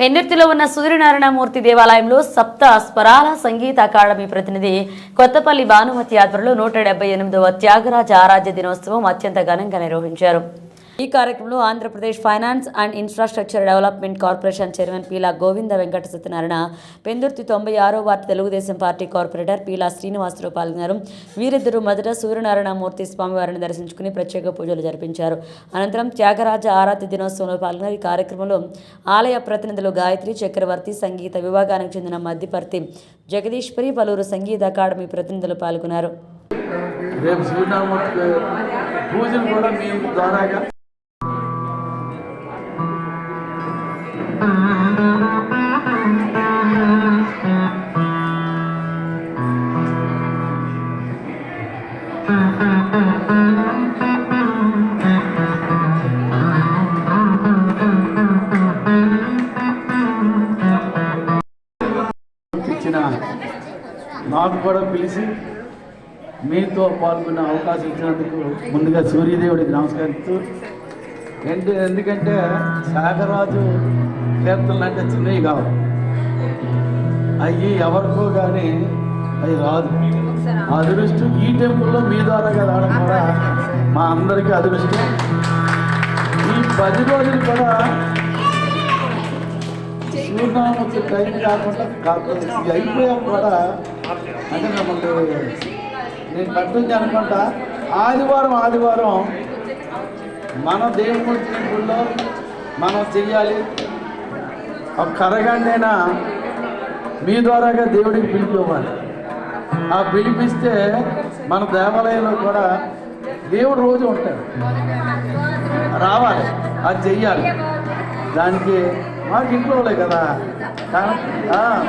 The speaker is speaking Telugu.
పెందుర్తిలో ఉన్న సూర్యనారాయణమూర్తి దేవాలయంలో సప్త స్వరాల సంగీత అకాడమీ ప్రతినిధి కొత్తపల్లి భానుమతి ఆధ్వర్యంలో నూట డెబ్బై ఎనిమిదవ త్యాగరాజ ఆరాధ్య దినోత్సవం అత్యంత ఘనంగా నిర్వహించారు. ఈ కార్యక్రమంలో Andhra Pradesh finance and infrastructure development corporation chairman Peela Govinda Venkata Satyanarayana Pendurthi తొంభై ఆరో వార్త తెలుగుదేశం పార్టీ కార్పొరేటర్ పీలా శ్రీనివాసరావు పాల్గొన్నారు. వీరిద్దరూ మొదట సూర్యనారాయణమూర్తి స్వామివారిని దర్శించుకుని ప్రత్యేక పూజలు జరిపించారు. అనంతరం త్యాగరాజ ఆరాధ్య దినోత్సవంలో పాల్గొన్నారు ఈ కార్యక్రమంలో ఆలయ ప్రతినిధులు గాయత్రి చక్రవర్తి సంగీత విభాగానికి చెందిన మద్దిపర్తి జగదీశ్వరి పలువురు సంగీత అకాడమీ ప్రతినిధులు పాల్గొన్నారు. రేపు పూజలు కూడా మీ ద్వారాగా నాకు కూడా పిలిచి మీతో పాల్గొనే అవకాశం ఇచ్చినందుకు ముందుగా సూర్యదేవుడికి నమస్కరిస్తూ ఏంటి ఎందుకంటే శాఖరాజు కీర్తనలు అంటే చిన్నవి కావు. అవి ఎవరికో కానీ అది రాదు అదృష్టం ఈ టెంపుల్లో మీ ద్వారా రావడం కూడా మా అందరికీ అదృష్టం. ఈ పది రోజులు కూడా సూర్యనామూర్తి టైం కాకుండా కాకుండా అయిపోయాక కూడా అంటే మమ్మల్ని నేను పట్టింది అనుకుంటా ఆదివారం ఆదివారం మన దేవుడి టెంపుల్లో మనం చెయ్యాలి. ఒక కరగండైనా మీ ద్వారాగా దేవుడికి పిలిపివ్వాలి ఆ పిలిపిస్తే మన దేవాలయంలో కూడా దేవుడు రోజు ఉంటాడు. రావాలి. అది చెయ్యాలి. దానికి మాకు ఇంట్లో కదా.